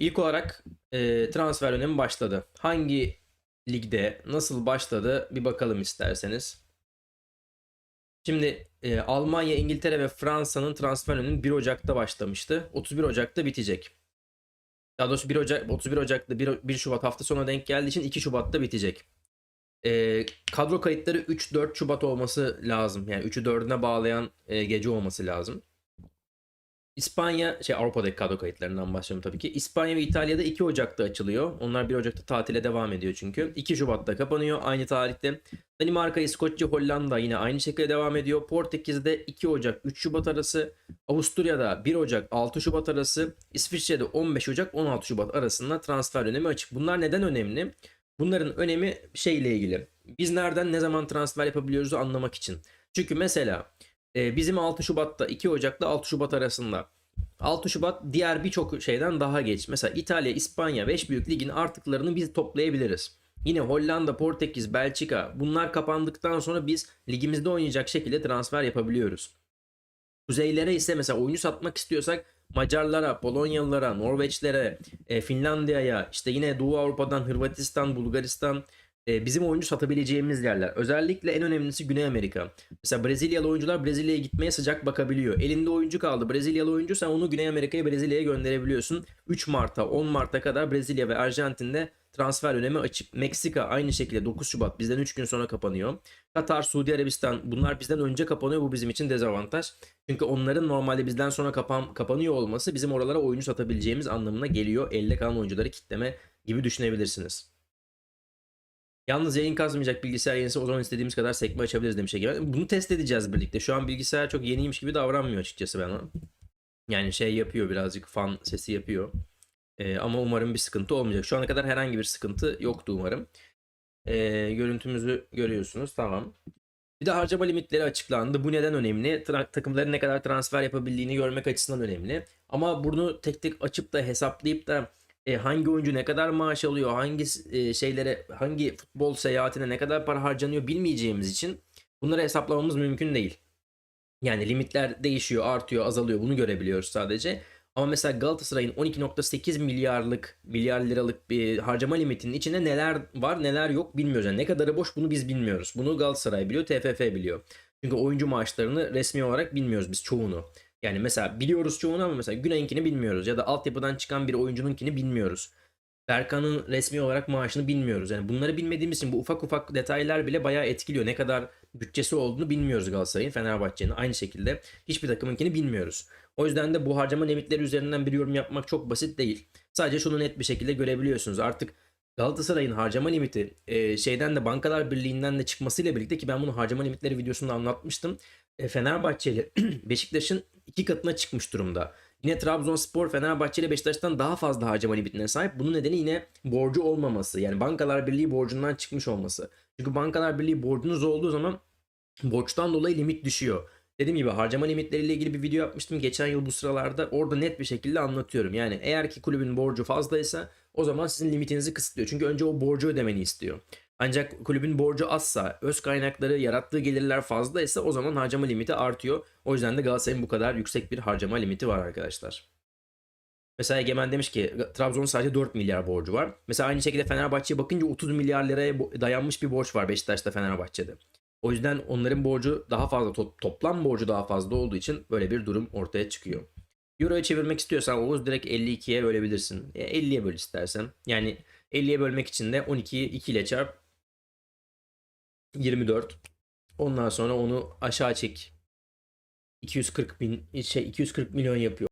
İlk olarak e, transfer dönemi başladı. Hangi ligde nasıl başladı bir bakalım isterseniz. Şimdi e, Almanya, İngiltere ve Fransa'nın transfer dönemi 1 Ocak'ta başlamıştı. 31 Ocak'ta bitecek. Daha doğrusu 1 Ocak 31 Ocak'ta 1, 1 Şubat hafta sonuna denk geldiği için 2 Şubat'ta bitecek. E, kadro kayıtları 3-4 Şubat olması lazım. Yani 3'ü 4'üne bağlayan e, gece olması lazım. İspanya, şey Avrupa'daki kadro kayıtlarından başlıyorum tabii ki. İspanya ve İtalya'da 2 Ocak'ta açılıyor. Onlar 1 Ocak'ta tatile devam ediyor çünkü. 2 Şubat'ta kapanıyor aynı tarihte. Danimarka, İskoçya, Hollanda yine aynı şekilde devam ediyor. Portekiz'de 2 Ocak 3 Şubat arası. Avusturya'da 1 Ocak 6 Şubat arası. İsviçre'de 15 Ocak 16 Şubat arasında transfer dönemi açık. Bunlar neden önemli? Bunların önemi şeyle ilgili. Biz nereden ne zaman transfer yapabiliyoruz anlamak için. Çünkü mesela e, bizim 6 Şubat'ta 2 Ocak'ta 6 Şubat arasında 6 Şubat diğer birçok şeyden daha geç. Mesela İtalya, İspanya 5 büyük ligin artıklarını biz toplayabiliriz. Yine Hollanda, Portekiz, Belçika bunlar kapandıktan sonra biz ligimizde oynayacak şekilde transfer yapabiliyoruz. Kuzeylere ise mesela oyuncu satmak istiyorsak Macarlara, Polonyalılara, Norveçlere, e, Finlandiya'ya, işte yine Doğu Avrupa'dan Hırvatistan, Bulgaristan e, bizim oyuncu satabileceğimiz yerler. Özellikle en önemlisi Güney Amerika. Mesela Brezilyalı oyuncular Brezilya'ya gitmeye sıcak bakabiliyor. Elinde oyuncu kaldı. Brezilyalı oyuncu sen onu Güney Amerika'ya Brezilya'ya gönderebiliyorsun. 3 Mart'a 10 Mart'a kadar Brezilya ve Arjantin'de transfer dönemi açık. Meksika aynı şekilde 9 Şubat bizden 3 gün sonra kapanıyor. Katar, Suudi Arabistan bunlar bizden önce kapanıyor. Bu bizim için dezavantaj. Çünkü onların normalde bizden sonra kapan, kapanıyor olması bizim oralara oyuncu satabileceğimiz anlamına geliyor. Elde kalan oyuncuları kitleme gibi düşünebilirsiniz. Yalnız yayın kasmayacak bilgisayar yenisi o zaman istediğimiz kadar sekme açabiliriz demiş Egemen. Bunu test edeceğiz birlikte. Şu an bilgisayar çok yeniymiş gibi davranmıyor açıkçası bana. Yani şey yapıyor birazcık fan sesi yapıyor. Ee, ama umarım bir sıkıntı olmayacak. Şu ana kadar herhangi bir sıkıntı yoktu umarım. Ee, görüntümüzü görüyorsunuz. Tamam. Bir de harcama limitleri açıklandı. Bu neden önemli? Tra- takımların ne kadar transfer yapabildiğini görmek açısından önemli. Ama bunu tek tek açıp da hesaplayıp da e, hangi oyuncu ne kadar maaş alıyor, hangi e, şeylere, hangi futbol seyahatine ne kadar para harcanıyor bilmeyeceğimiz için bunları hesaplamamız mümkün değil. Yani limitler değişiyor, artıyor, azalıyor. Bunu görebiliyoruz sadece. Ama mesela Galatasaray'ın 12.8 milyarlık, milyar liralık bir harcama limitinin içinde neler var, neler yok bilmiyoruz. Yani ne kadarı boş bunu biz bilmiyoruz. Bunu Galatasaray biliyor, TFF biliyor. Çünkü oyuncu maaşlarını resmi olarak bilmiyoruz biz çoğunu. Yani mesela biliyoruz çoğunu ama mesela Güney'inkini bilmiyoruz. Ya da altyapıdan çıkan bir oyuncununkini bilmiyoruz. Berkan'ın resmi olarak maaşını bilmiyoruz. Yani bunları bilmediğimiz için bu ufak ufak detaylar bile bayağı etkiliyor. Ne kadar bütçesi olduğunu bilmiyoruz Galatasaray'ın, Fenerbahçe'nin. Aynı şekilde hiçbir takımınkini bilmiyoruz. O yüzden de bu harcama limitleri üzerinden bir yorum yapmak çok basit değil. Sadece şunu net bir şekilde görebiliyorsunuz. Artık Galatasaray'ın harcama limiti e, şeyden de Bankalar Birliği'nden de çıkmasıyla birlikte ki ben bunu harcama limitleri videosunda anlatmıştım. E, Fenerbahçe ile Beşiktaş'ın iki katına çıkmış durumda. Yine Trabzonspor Fenerbahçe ile Beşiktaş'tan daha fazla harcama limitine sahip. Bunun nedeni yine borcu olmaması. Yani Bankalar Birliği borcundan çıkmış olması. Çünkü Bankalar Birliği borcunuz olduğu zaman borçtan dolayı limit düşüyor. Dediğim gibi harcama limitleriyle ilgili bir video yapmıştım geçen yıl bu sıralarda. Orada net bir şekilde anlatıyorum. Yani eğer ki kulübün borcu fazlaysa o zaman sizin limitinizi kısıtlıyor. Çünkü önce o borcu ödemeni istiyor. Ancak kulübün borcu azsa, öz kaynakları, yarattığı gelirler fazlaysa o zaman harcama limiti artıyor. O yüzden de Galatasaray'ın bu kadar yüksek bir harcama limiti var arkadaşlar. Mesela Egemen demiş ki Trabzon'un sadece 4 milyar borcu var. Mesela aynı şekilde Fenerbahçe'ye bakınca 30 milyar liraya dayanmış bir borç var Beşiktaş'ta Fenerbahçe'de. O yüzden onların borcu daha fazla toplam borcu daha fazla olduğu için böyle bir durum ortaya çıkıyor. Euro'ya çevirmek istiyorsan Oğuz direkt 52'ye bölebilirsin. E, 50'ye böl istersen. Yani 50'ye bölmek için de 12'yi 2 ile çarp 24. Ondan sonra onu aşağı çek. 240 bin şey 240 milyon yapıyor.